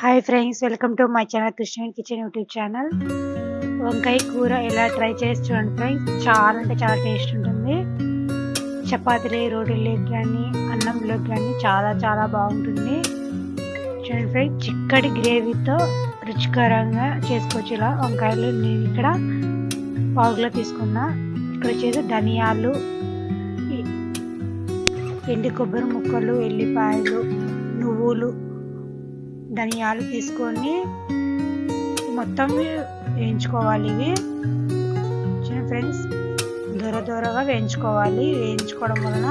Hi friends welcome to my channel Krishna kitchen YouTube channel వంకాయ కూర ఎలా try చేసి చూడండి ఫ్రెండ్స్ చాలా అంటే చాలా టేస్ట్ ఉంటుంది. చపాతీలు రోటీలోకి కానీ అన్నంలోకి కానీ చాలా చాలా బాగుంటుంది. చూడండి ఫ్రెండ్స్ చిక్కటి గ్రేవీతో రుచికరంగా చేసుకోవచ్చు ఇలా వంకాయలు నేను ఇక్కడ పావులో తీసుకున్నా. ఇక్కడ వచ్చేసి ధనియాలు ఎండి ఎండు కొబ్బరి ముక్కలు ఎల్లిపాయలు నువ్వులు ధనియాలు తీసుకొని మొత్తం వేయించుకోవాలి ఇవి. ఫ్రెండ్స్ దూర దూరగా వేయించుకోవాలి. వేయించుకోవడం వలన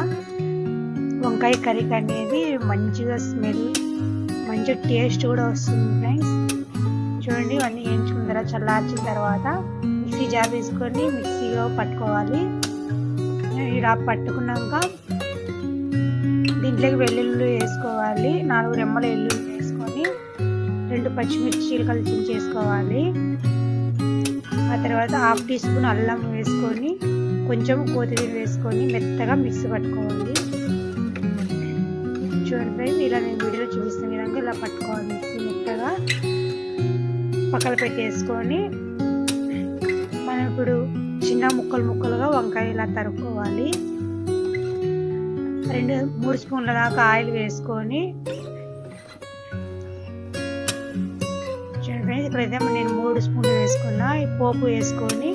వంకాయ కర్రీ అనేది మంచిగా స్మెల్ మంచి టేస్ట్ కూడా వస్తుంది ఫ్రెండ్స్. చూడండి ఇవన్నీ వేయించుకున్న తర్వాత చల్లార్చిన తర్వాత మిక్సీ జార్ తీసుకొని మిక్సీలో పట్టుకోవాలి. ఇలా పట్టుకున్నాక దీంట్లోకి వెల్లుల్లి వేసుకోవాలి. నాలుగు రెమ్మల వెల్లుల్లి వేసుకొని రెండు పచ్చిమిర్చీలు కలిసి చేసుకోవాలి. ఆ తర్వాత హాఫ్ టీ స్పూన్ అల్లం వేసుకొని కొంచెం కొత్తిమీర వేసుకొని మెత్తగా మిక్స్ పట్టుకోవాలి. చూడండి ఫ్రెండ్స్ ఇలా నేను వీడియోలో చూపిస్తున్న విధంగా ఇలా పట్టుకోవాలి మిక్సీ మెత్తగా. పక్కన పెట్టేసుకొని మనం ఇప్పుడు చిన్న ముక్కలు ముక్కలుగా వంకాయ ఇలా తరుక్కోవాలి. రెండు మూడు స్పూన్ల దాకా ఆయిల్ వేసుకొని వేసుకొని ఫ్రెండ్స్ ఇక్కడైతే నేను మూడు స్పూన్లు వేసుకున్న ఈ పోపు వేసుకొని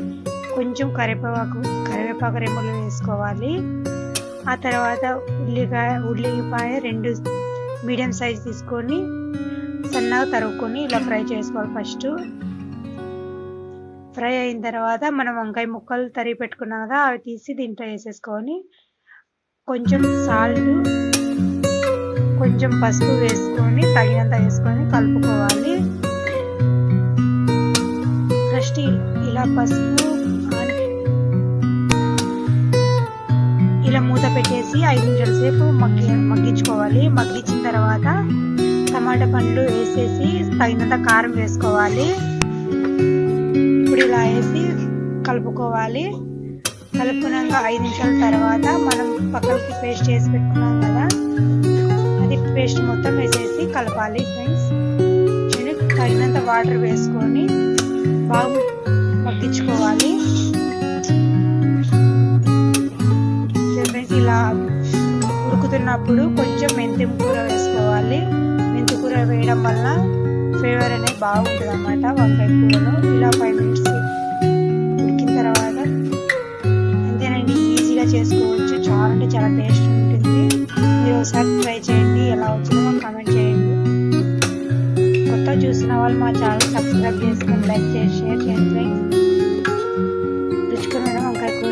కొంచెం కరివేపాకు కరివేపాకు రెమ్మలు వేసుకోవాలి. ఆ తర్వాత ఉల్లిపాయ ఉల్లిపాయ రెండు మీడియం సైజ్ తీసుకొని సన్నగా తరుక్కొని ఇలా ఫ్రై చేసుకోవాలి ఫస్ట్. ఫ్రై అయిన తర్వాత మనం వంకాయ ముక్కలు తరిగి పెట్టుకున్నాం కదా అవి తీసి దీంట్లో వేసేసుకొని కొంచెం సాల్ట్ కొంచెం పసుపు వేసుకొని తగినంత వేసుకొని కలుపుకోవాలి. ఇలా పసుపు ఇలా మూత పెట్టేసి ఐదు నిమిషాల సేపు మగ్గి మగ్గించుకోవాలి. మగ్గించిన తర్వాత టమాటా పండ్లు వేసేసి తగినంత కారం వేసుకోవాలి. ఇప్పుడు ఇలా వేసి కలుపుకోవాలి. కలుపుకున్నాక ఐదు నిమిషాల తర్వాత మనం పక్కకి పేస్ట్ చేసి పెట్టుకున్నాం కదా అది పేస్ట్ మొత్తం వేసేసి కలపాలి ఫ్రెండ్స్. తగినంత వాటర్ వేసుకొని బాగా మగ్గించుకోవాలి ఫ్రెండ్స్ ఇలా ఉడుకుతున్నప్పుడు కొంచెం మెంతి కూర వేసుకోవాలి. మెంతి కూర వేయడం వల్ల ఫ్లేవర్ అనేది బాగుంటుంది అనమాట వంకాయ కూరలో. ఇలా ఫైవ్ మినిట్స్ ఉడికిన తర్వాత అంతేనండి ఈజీగా చేసుకోవచ్చు. చాలా అంటే చాలా టేస్ట్ ఉంటుంది. మీరు ఒకసారి ట్రై చేయండి ఎలా వచ్చిందో కామెంట్ చేయండి. కొత్త చూసిన వాళ్ళు మా ఛానల్ సబ్స్క్రైబ్ చేసుకొని లైక్ చేసి షేర్ చేయండి.